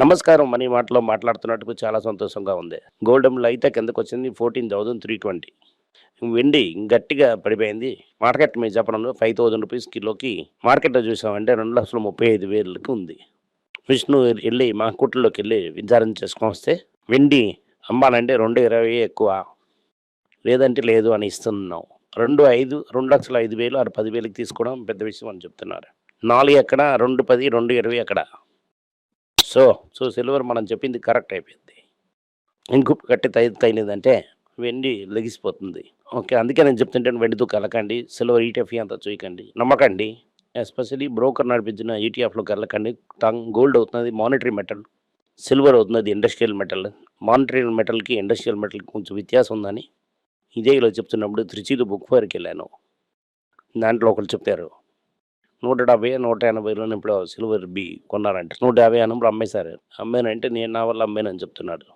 నమస్కారం మనీ మాటలో మాట్లాడుతున్నట్టుకు చాలా సంతోషంగా ఉంది. గోల్డెంలో అయితే కిందకు వచ్చింది ఫోర్టీన్ థౌజండ్ త్రీ ట్వంటీ. వెండి గట్టిగా పడిపోయింది. మార్కెట్ మీద చెప్పడంలో ఫైవ్ థౌజండ్ రూపీస్ కిలోకి మార్కెట్లో చూసామంటే రెండు లక్షల ముప్పై ఐదు వేలకి ఉంది. విష్ణు వెళ్ళి మా కుట్లలోకి వెళ్ళి విచారణ చేసుకొని వస్తే వెండి అమ్మాలంటే రెండు ఇరవై ఎక్కువ. లేదంటే లేదు అని ఇస్తున్నాం. రెండు ఐదు రెండు లక్షల ఐదు వేలు ఆరు పదివేలకి తీసుకోవడం పెద్ద విషయం అని చెప్తున్నారు. నాలుగు ఎక్కడ రెండు పది రెండు ఇరవై ఎక్కడ? సో సో సిల్వర్ మనం చెప్పింది కరెక్ట్ అయిపోయింది. ఇంకొక కట్టి తై తగిలిందంటే వెండి లెగిసిపోతుంది. ఓకే అందుకే నేను చెప్తుంటాను వెండితో కలకండి సిల్వర్ ఈటీఎఫ్ అంతా చూయకండి నమ్మకండి. ఎస్పెషలీ బ్రోకర్ నడిపించిన ఈటీఎఫ్లో కలకండి టంగ్ గోల్డ్ అవుతున్నది మానిటరీ మెటల్ సిల్వర్ అవుతున్నది ఇండస్ట్రియల్ మెటల్. మానిటరీ మెటల్కి ఇండస్ట్రియల్ మెటల్కి కొంచెం వ్యత్యాసం ఉందని ఇదే ఇలా చెప్తున్నప్పుడు త్రిచీలు బుక్ ఫైర్కి వెళ్ళాను. దాంట్లో ఒకరు చెప్పారు నూట డెబ్బై నూట ఎనభైలో ఇప్పుడు సిల్వర్ బి కొన్నారంట. నూట యాభై అన్నప్పుడు అమ్మేశారు అమ్మానంటే నేను నా వల్ల అమ్మానని చెప్తున్నాడు.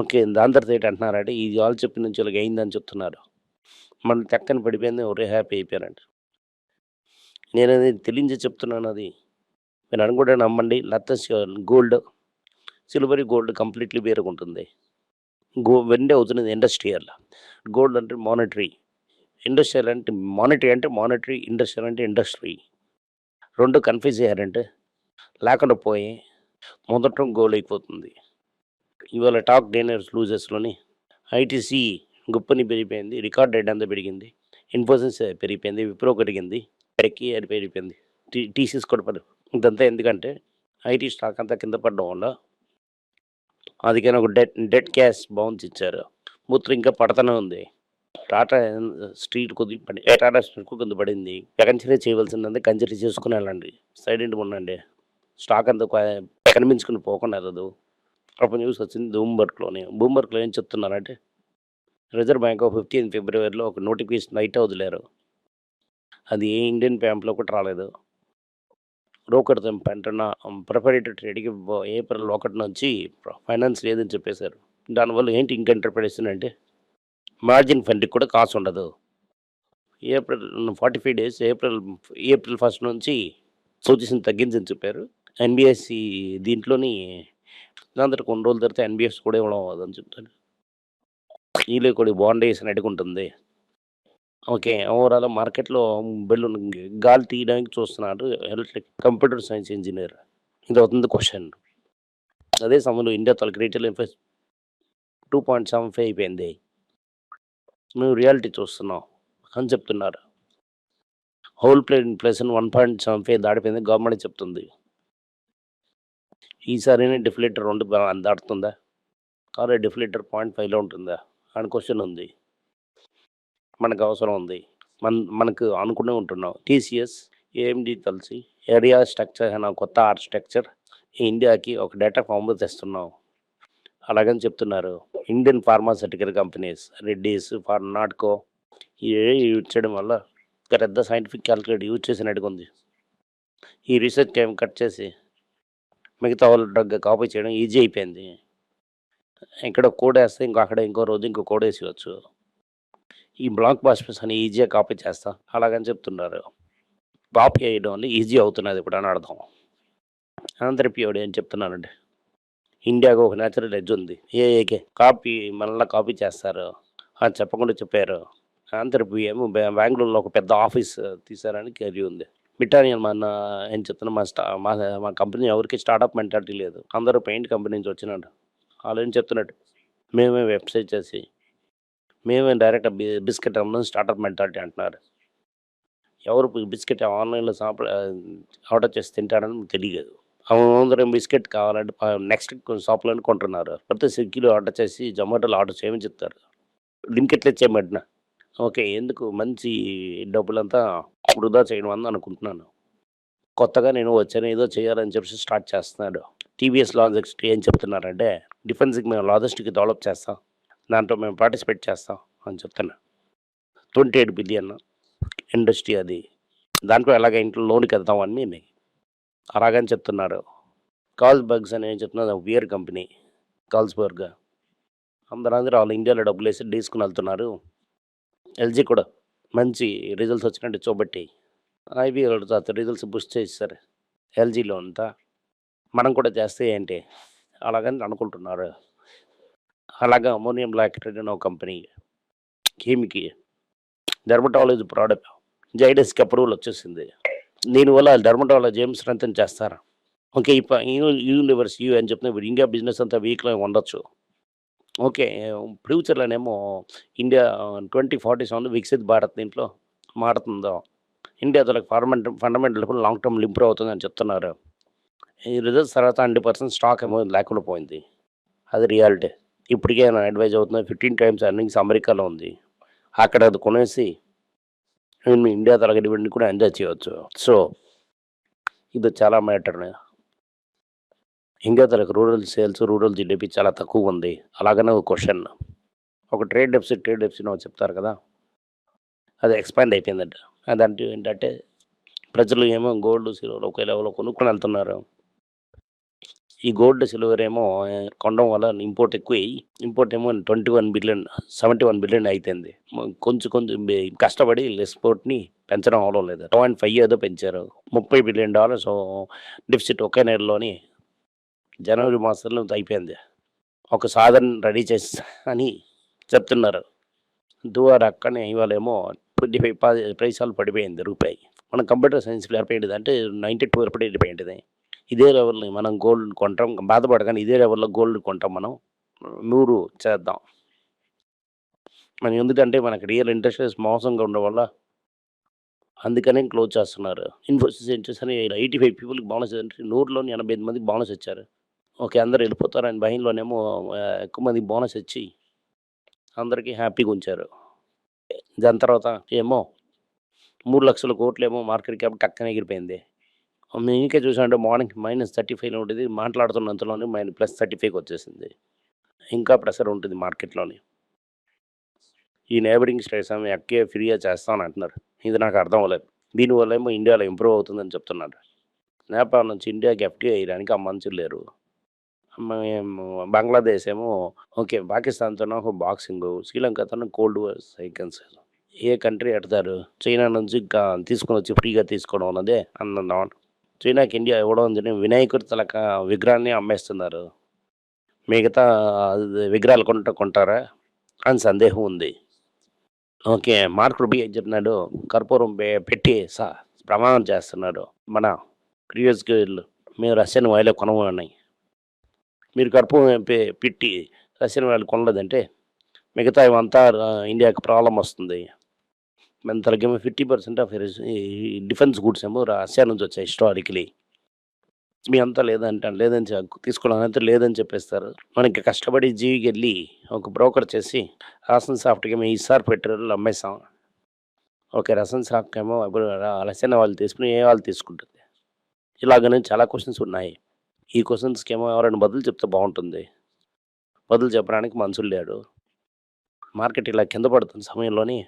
ఓకే దాని తర్వాత ఏంటి అంటున్నారంటే ఇది వాళ్ళు చెప్పిన నుంచి వాళ్ళకి అయిందని చెప్తున్నారు. మన చక్కని పడిపోయింది ఒరే హ్యాపీ అయిపోయారంట. నేను అది తెలియజే చెప్తున్నాను అది. మీరు అనుకుంటే నమ్మండి లత్తస్ గోల్డ్ సిల్వర్ గోల్డ్ కంప్లీట్లీ వేరుగా ఉంటుంది గో వెండే అవుతున్నది ఇండస్ట్రియల్ గోల్డ్ అంటే మానిటరీ. ఇండస్ట్రియల్ అంటే మానిటరీ అంటే మానిటరీ ఇండస్ట్రియల్ అంటే ఇండస్ట్రీ. రెండు కన్ఫ్యూజ్ అయ్యారంటే లేకుండా పోయి మొదట గోల్ అయిపోతుంది. ఇవాళ టాక్ డైనర్స్ లూజెస్లోని ఐటీసీ గుప్పని పెరిగిపోయింది రికార్డ్ రేట్ అంతా పెరిగింది ఇన్ఫోసిస్ పెరిగిపోయింది విప్రో పెరిగింది పెక్కి అది పెరిగిపోయింది. టీ టీసీస్ కూడా పడు ఇదంతా ఎందుకంటే ఐటీ స్టాక్ అంతా కింద పడడం వల్ల అందుకని ఒక డెట్ డెట్ క్యాష్ బౌన్స్ ఇచ్చారు. మూత్రం ఇంకా పడతానే ఉంది. టాటా స్ట్రీట్ కొద్ది పడి టాటా స్ట్రీట్ కింద పడింది. కన్సిడర్ చేయవలసిందంటే కన్సిడర్ చేసుకుని వెళ్ళండి సైలెంట్ ఉండండి స్టాక్ అంతా కనిపించుకుని పోకుండా అదదు. అప్పుడు న్యూస్ వచ్చింది బూంబర్గ్లోనే బూంబర్గ్లో ఏం చెప్తున్నారంటే రిజర్వ్ బ్యాంక్ ఆఫ్ ఫిఫ్టీన్ ఫిబ్రవరిలో ఒక నోటిఫికేషన్ నైట్ వదిలేరు. అది ఏ ఇండియన్ బ్యాంక్లో కూడా రాలేదు. బ్రోకర్ పంటన ప్రిపరేటరీ ట్రేడ్కి ఏప్రిల్ ఒకటి నుంచి ఫైనాన్స్ లేదని చెప్పేశారు. దానివల్ల ఏంటి ఇంక ఇంటర్ప్రిటేషన్ అంటే మార్జిన్ ఫండ్కి కూడా కాస్ట్ ఉండదు. April forty five days April April first నుంచి సూచిసిన తగ్గించని చెప్పారు. ఎన్బిఎస్సి దీంట్లోని దాని కొన్ని రోజుల తర్వాత ఎన్బిఎఫ్సి కూడా ఇవ్వడం అవ్వదని చెప్తాను ఈలో కూడా బాండ్ వేసిన అడుగుంటుంది ఓకే ఓవరాల్ మార్కెట్లో బెల్లు గాలి తీయడానికి చూస్తున్నాడు ఎలక్ట్రిక్ కంప్యూటర్ సైన్స్ ఇంజనీర్. ఇది అవుతుంది క్వశ్చన్ అదే సమయంలో ఇండియా తొలగి retail inflation two point seven five అయిపోయింది. మేము రియాలిటీ చూస్తున్నాం అని చెప్తున్నారు. Whole plate inflation one point seven five దాటిపోయింది గవర్నమెంట్ చెప్తుంది. ఈసారినే డిఫ్లేటర్ రెండు దాటుతుందా? కాదు డిఫ్లేటర్ పాయింట్ ఫైవ్లో ఉంటుందా? అని క్వశ్చన్ ఉంది. మనకు అవసరం ఉంది. మన మనకు అనుకునే ఉంటున్నాం. టీసీఎస్ ఏఎండి కలిసి ఏరియా స్ట్రక్చర్ అనే కొత్త ఆర్ట్ స్ట్రక్చర్ ఇండియాకి ఒక డేటా ఫామ్ తెస్తున్నాం. అలాగని చెప్తున్నారు. ఇండియన్ ఫార్మాసిటికల్ కంపెనీస్ రెడ్డీస్ ఫార్ నాట్కో ఇవే యూజ్ చేయడం వల్ల పెద్ద సైంటిఫిక్ క్యాల్కులేట్ యూజ్ చేసినట్టుగా ఉంది. ఈ రీసెర్చ్ టైం కట్ చేసి మిగతా వాళ్ళ డ్రగ్ కాపీ చేయడం ఈజీ అయిపోయింది. ఇక్కడ కోడ్ వేస్తే ఇంకో అక్కడ ఇంకో రోజు ఇంకో కోడ్ వేసేయచ్చు. ఈ బ్లాక్ బాస్పర్స్ అని ఈజీగా కాపీ చేస్తా అలాగని చెప్తున్నారు. కాపీ చేయడం వల్ల ఈజీ అవుతున్నది ఇప్పుడు అని అర్థం. అనంతరపి ఏం అని చెప్తున్నానండి ఇండియాకు ఒక నేచురల్ ఎడ్జ్ ఉంది. ఏఏకే? కాపీ మళ్ళీ కాపీ చేస్తారు. అని చెప్పకుండా చెప్పారు. ఆంధ్ర పిఎం బెంగళూరులో ఒక పెద్ద ఆఫీస్ తీసారని కెరీ ఉంది. బ్రిటానియన్ మన ఏం చెప్తున్నా మా స్టా మా మా కంపెనీ ఎవరికి స్టార్టప్ మెంటాలిటీ లేదు. అందరూ పెయింట్ కంపెనీ నుంచి వచ్చినాడు వాళ్ళు ఏం చెప్తున్నట్టు మేమే వెబ్సైట్ చేసి మేమే డైరెక్ట్ బి- బిస్కెట్ అమ్మడం స్టార్టప్ మెంటాలిటీ అంటున్నారు. ఎవరు బిస్కెట్ ఆన్లైన్లో సాప ఆర్డర్ చేసి తింటాడని తెలియదు. అందరం బిస్కెట్ కావాలంటే నెక్స్ట్ షాప్లో కొంటున్నారు. ప్రతి స్విగ్గీలో ఆర్డర్ చేసి జొమాటోలో ఆర్డర్ చేయమని చెప్తారు. లింకెట్లు ఇచ్చేయమంటున్నా. ఓకే ఎందుకు? మంచి డబ్బులంతా వృధా చేయడం అని అనుకుంటున్నాను. కొత్తగా నేను వచ్చాను ఏదో చేయాలని చెప్పేసి స్టార్ట్ చేస్తున్నాడు. టీవీఎస్ లాజిస్టిక్ ఏం చెప్తున్నారంటే డిఫెన్స్కి మేము లాజిస్టిక్ డెవలప్ చేస్తాం. దాంట్లో మేము పార్టిసిపేట్ చేస్తాం అని చెప్తున్నా. ట్వంటీ ఎయిట్ బిలియన్ ఇండస్ట్రీ అది. దాంట్లో ఎలాగ ఇంట్లో లోన్కి వెళ్తామని మేము అలాగని చెప్తున్నారు కాల్స్బర్గ్స్ అని ఏం చెప్తున్నారు వియర్ కంపెనీ కాల్స్బర్గ్ అందరూ అందరూ వాళ్ళు ఇండియాలో డబ్బులు వేసి తీసుకుని వెళ్తున్నారు. ఎల్జీ కూడా మంచి రిజల్ట్స్ వచ్చినట్టు చూపెట్టి తర్వాత రిజల్ట్స్ బుష్ చేస్తారు ఎల్జీలో అంతా మనం కూడా చేస్తే ఏంటి? అలాగని అనుకుంటున్నారు. అలాగా అమోనియం లాక్టైడ్ అనే ఒక కంపెనీ కేమికి డెర్మటాలజీ ప్రోడక్ట్ జైడస్కి అప్రూవల్ వచ్చేసింది. దీనివల్ల డర్మటాలజీ ఏం స్ట్రెంగ్ చేస్తారు? ఓకే ఇప్పుడు యూనివర్స్ యూ అని చెప్తే ఇప్పుడు ఇండియా బిజినెస్ అంతా వీక్లో ఉండొచ్చు. Okay ఫ్యూచర్లోనేమో India twenty forty seven Viksit Bharat దీంట్లో మారుతుందో. ఇండియా అసలు fundamental fundamental long term improve అవుతుందని చెప్తున్నారు. ఈ రిజల్ట్స్ తర్వాత హండ్రెడ్ పర్సెంట్ స్టాక్ ఏమో లేకుండా పోయింది. అది రియాలిటీ. ఇప్పటికే అడ్వైజ్ అవుతుంది ఫిఫ్టీన్ టైమ్స్ ఎర్నింగ్స్ అమెరికాలో ఉంది. అక్కడ అది కొనేసి మేము ఇండియా తరగతి డివిడెండ్ కూడా ఎంజాయ్ చేయవచ్చు సో ఇది చాలా మ్యాటర్. ఇండియా తరగతి రూరల్ సేల్స్ రూరల్ జిడిపి చాలా తక్కువ ఉంది. అలాగనే ఒక క్వశ్చన్. ఒక ట్రేడ్ డెఫిసిట్ ట్రేడ్ డెఫిసిట్ చెప్తారు కదా? అది ఎక్స్పాండ్ అయిపోయిందంట. అదంటే ఏంటంటే ప్రజలు ఏమో గోల్డ్ సిల్వర్ ఒకే లెవెల్లో కొనుక్కొని వెళ్తున్నారు. ఈ గోల్డ్ సిల్వర్ ఏమో కొండం వల్ల ఇంపోర్ట్ ఎక్కువ ఇంపోర్ట్ ఏమో twenty one billion seventy one billion అయిపోయింది కొంచెం కొంచెం కష్టపడి ఎక్స్పోర్ట్ని పెంచడం అవడం లేదు. పాయింట్ ఫైవ్ ఏదో పెంచారు. ముప్పై బిలియన్ డాలర్స్ డిఫిసిట్ ఒకే నెలలోని జనవరి మాసంలో అయిపోయింది. ఒక సాధన రెడీ చేసి అని చెప్తున్నారు. దువారు అక్కనే ఇవాళ ట్వంటీ ఫైవ్ ప్రైసాలు పడిపోయింది రూపాయి. మన కంప్యూటర్ సైన్స్ ఏర్పడింది అంటే నైంటీ టూ పడిపోయింది ఇదే లెవెల్ని మనం గోల్డ్ కొంటాం బాధపడగానే ఇదే లెవెల్లో గోల్డ్ కొంటాం మనం. నూరు చేద్దాం. మనం ఎందుకంటే మనకి రియల్ ఇంట్రెస్ట్ రేట్స్ మోసంగా ఉండడం వల్ల అందుకనే క్లోజ్ చేస్తున్నారు. ఇన్ఫోసిస్ ఏం చేశారు? ఎయిటీ ఫైవ్ పీపుల్కి బోనస్ అంటే నూరులోని ఎనభై ఐదు మందికి బోనస్ ఇచ్చారు. ఓకే అందరు వెళ్ళిపోతారని భయంలోనేమో ఎక్కువ మందికి బోనస్ ఇచ్చి అందరికీ హ్యాపీగా ఉంచారు. దాని తర్వాత ఏమో మూడు లక్షల కోట్లు ఏమో మార్కెట్ క్యాప్ టక్కన ఎగిరిపోయింది. మీకే చూసామంటే మార్నింగ్ మైనస్ థర్టీ ఫైవ్లో ఉంటుంది మాట్లాడుతున్నంతలోనే మైనస్ ప్లస్ థర్టీ ఫైవ్కి వచ్చేసింది. ఇంకా ప్రెషర్ ఉంటుంది మార్కెట్లోని. ఈ నేబరింగ్ స్టేట్స్ ఏమో ఎక్కే ఫ్రీగా చేస్తామని అంటున్నారు. ఇది నాకు అర్థం అవ్వలేదు. దీనివల్ల ఏమో ఇండియాలో ఇంప్రూవ్ అవుతుందని చెప్తున్నారు. నేపాల్ నుంచి ఇండియాకి ఎఫ్టీఐ వేయడానికి ఆ మనుషులు లేరు. బంగ్లాదేశ్ ఏమో ఓకే పాకిస్తాన్తోనో ఒక బాక్సింగ్ శ్రీలంకతో కోల్డ్ వార్ సైకన్స్ ఏ కంట్రీ ఎడతారు చైనా నుంచి తీసుకొని వచ్చి ఫ్రీగా తీసుకోవడం అన్నదే అన్నాం చైనాకి ఇండియా ఇవ్వడం అంటే వినాయకుడి తలక విగ్రహాన్ని అమ్మేస్తున్నారు. మిగతా విగ్రహాలు కొంట కొంటారా? అని సందేహం ఉంది. ఓకే మార్క్ రుబి చెప్పినాడు? కర్పూరం పెట్టి సా ప్రమాణం చేస్తున్నాడు. మన ప్రీవియస్కి మేము రష్యన్ వాయిలో కొనమన్నాయి మీరు కర్పూరం పెట్టి రష్యన్ వాయిలు కొనలేదంటే మిగతా ఇవంతా ఇండియాకి ప్రాబ్లం వస్తుంది. మన తలకేమో fifty percent of defence goods ఏమో రష్యా నుంచి వచ్చాయి హిస్టారికలీ. మీ అంతా లేదంటే లేదని చె- తీసుకోవడం అంతా లేదని చెప్పేస్తారు. మనకి కష్టపడి జీవికి వెళ్ళి ఒక బ్రోకర్ చేసి రాసన్ సాఫ్ట్కి మేము ఈసారి పెట్రోల్ అమ్మేస్తాం ఓకే రసన్ సాఫ్ట్ ఏమో ఇప్పుడు వాళ్ళు తీసుకుని ఏ వాళ్ళు తీసుకుంటుంది? ఇలాగనే చాలా క్వశ్చన్స్ ఉన్నాయి. ఈ క్వశ్చన్స్కి ఏమో ఎవరైనా బదులు చెప్తే బాగుంటుంది. బదులు చెప్పడానికి మనుషులు లేడు మార్కెట్ ఇలా కింద పడుతున్న సమయంలోని.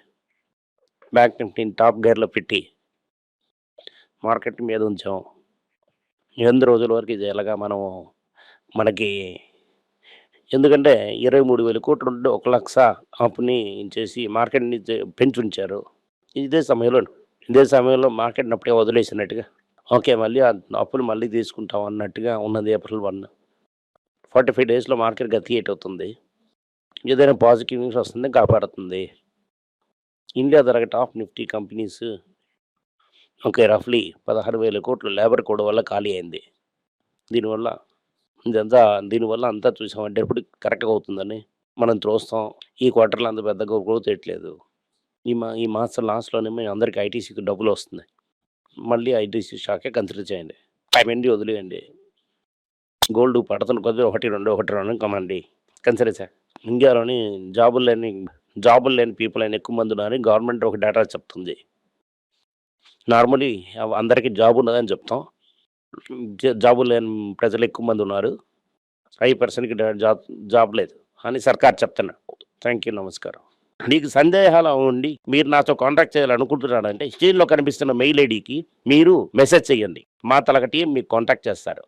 బ్యాంక్ నిఫ్టీని టాప్ గేర్లో పెట్టి మార్కెట్ మీద ఉంచాం. ఎనిమిది రోజుల వరకు ఇది ఎలాగా మనం మనకి ఎందుకంటే ఇరవై మూడు వేల కోట్లు ఉంటే ఒక లక్ష అప్పుని చేసి మార్కెట్ని పెంచి ఉంచారు ఇదే సమయంలో ఇదే సమయంలో మార్కెట్ని అప్పుడే వదిలేసినట్టుగా ఓకే మళ్ళీ ఆ అప్పులు మళ్ళీ తీసుకుంటాం అన్నట్టుగా ఉన్నది ఏప్రిల్ వన్. ఫార్టీ ఫైవ్ డేస్లో మార్కెట్ గతి ఎయిట్ అవుతుంది? ఏదైనా పాజిటివ్ న్యూస్ వస్తుంది కాపాడుతుంది. ఇండియా ధర టాప్ నిఫ్టీ కంపెనీస్. ఓకే రఫ్లీ పదహారు వేల కోట్లు లేబర్ కోడ్ వల్ల ఖాళీ అయింది. దీనివల్ల ఇదంతా దీనివల్ల అంతా చూసామంటే ఎప్పుడు కరెక్ట్గా అవుతుందని మనం చూస్తాం. ఈ క్వార్టర్లో అంత పెద్దగా గ్రోత్ తెట్లేదు ఈ మా ఈ మాసం లాస్ట్లోనే మేము అందరికీ ఐటీసీకి డబ్బులు వస్తుంది మళ్ళీ ఐటీసీ షాకే కన్సిడర్ చేయండి. వెండి వదిలేయండి. గోల్డ్ పడుతున్న కొద్దిగా ఒకటి రెండు ఒకటి రెండు కమండి కన్సిడర్ చేయండి ఇండియాలోని జాబులు లేని జాబులు లేని పీపుల్ అయిన ఎక్కువ మంది ఉన్నారని గవర్నమెంట్ ఒక డేటా చెప్తుంది. నార్మలీ అందరికీ జాబ్ ఉన్నదని చెప్తాం. జాబులు లేని ప్రజలు ఎక్కువ మంది ఉన్నారు. ఫైవ్ పర్సెంట్కి జాబ్ జాబ్ లేదు అని సర్కార్ చెప్తున్నాడు. థ్యాంక్ యూ నమస్కారం. నీకు సందేహాలు ఉండి మీరు నాతో కాంటాక్ట్ చేయాలనుకుంటున్నారంటే స్క్రీన్లో కనిపిస్తున్న మెయిల్ ఐడికి మీరు మెసేజ్ చేయండి. మా తలక టీం మీకు కాంటాక్ట్ చేస్తారు.